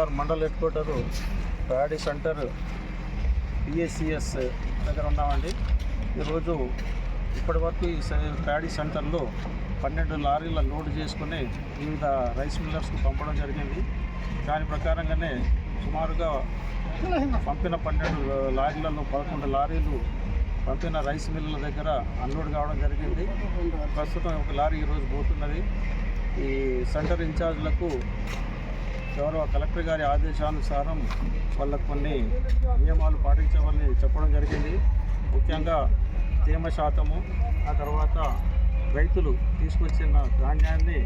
R mandal head quarter paddy centre PSCS దగ్గర ఉన్నామండి. ఈరోజు ఇప్పటి వరకు ఈ ప్యాడీ సెంటర్లో పన్నెండు లారీల లోడ్ చేసుకుని వివిధ రైస్ మిల్లర్స్కి పంపడం జరిగింది. దాని ప్రకారంగానే సుమారుగా పంపిన పన్నెండు లారీలలో పదకొండు లారీలు పంపిన రైస్ మిల్లుల దగ్గర అన్లోడ్ కావడం జరిగింది. ప్రస్తుతం ఒక లారీ ఈరోజు పోతున్నది. ఈ సెంటర్ ఇన్ఛార్జ్లకు గౌరవ కలెక్టర్ గారి ఆదేశానుసారం వాళ్ళకు కొన్ని నియమాలు పాటించవని చెప్పడం జరిగింది. ముఖ్యంగా తేమ శాతము ఆ తర్వాత రైతులు తీసుకొచ్చిన ధాన్యాన్ని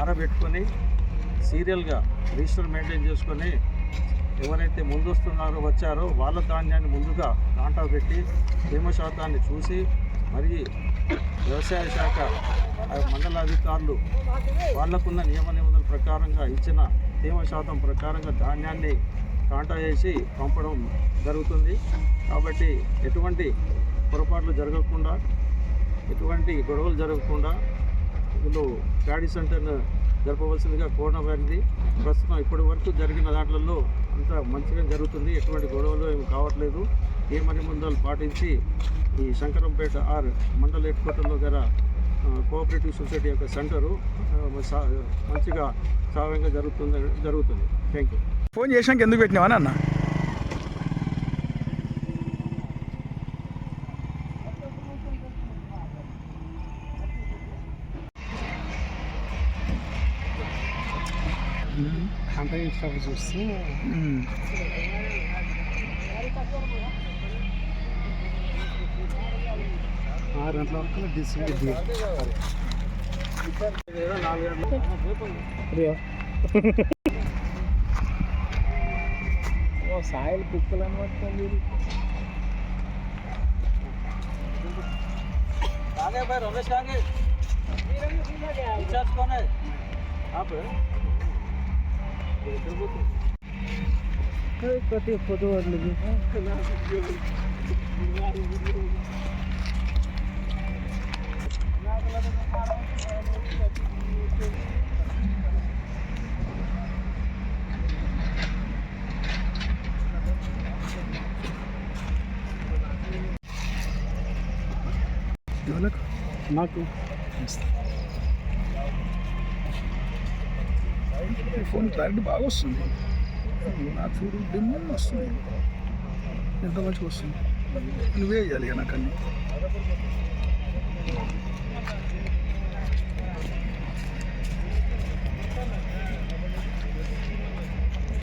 ఆరబెట్టుకొని సీరియల్గా రిజిస్టర్ మెయింటైన్ చేసుకొని ఎవరైతే ముందు వస్తున్నారో వచ్చారో వాళ్ళ ధాన్యాన్ని ముందుగా కాంటా పెట్టి తేమ శాతాన్ని చూసి మరి వ్యవసాయ శాఖ మండల అధికారులు వాళ్ళకున్న నియమ నిబంధనల ప్రకారంగా ఇచ్చిన తేమ శాతం ప్రకారంగా ధాన్యాన్ని కాంటా చేసి పంపడం జరుగుతుంది. కాబట్టి ఎటువంటి పొరపాట్లు జరగకుండా ఎటువంటి గొడవలు జరగకుండా ఇందులో ప్యాడీ సెంటర్ను జరపవలసిందిగా కోరడం ప్రస్తుతం ఇప్పటి వరకు జరిగిన దాంట్లో అంతా మంచిగా జరుగుతుంది. ఎటువంటి గొడవలు ఏమి కావట్లేదు. ఏ మరి ముందలు పాటించి ఈ శంకరంపేట ఆర్ మండల హెడ్ క్వార్టర్లో గల కోఆపరేటివ్ సొసైటీ యొక్క సెంటరు మంచిగా సాగంగా జరుగుతుంది జరుగుతుంది. థ్యాంక్ యూ ఫోన్ చేసినాక ఎందుకు పెట్టినావా అన్న. ఇన్స్టా చూస్తే ఆరు గంటల వరకు డిస్ట్రిక్ట్ ఓ సాయిల్ కుక్కలు అనమాట आगे भाई रमेश आगे इंचार्ज कौन है आप कति फोटो लगे వాళ్ళకు నాకు ఈ ఫోన్ క్లారిటీ బాగా వస్తుంది. నా చూడు డిమ్ వస్తుంది. ఎంత మంచిగా వస్తుంది? నువ్వే వేయాలి నాకు అన్నీ.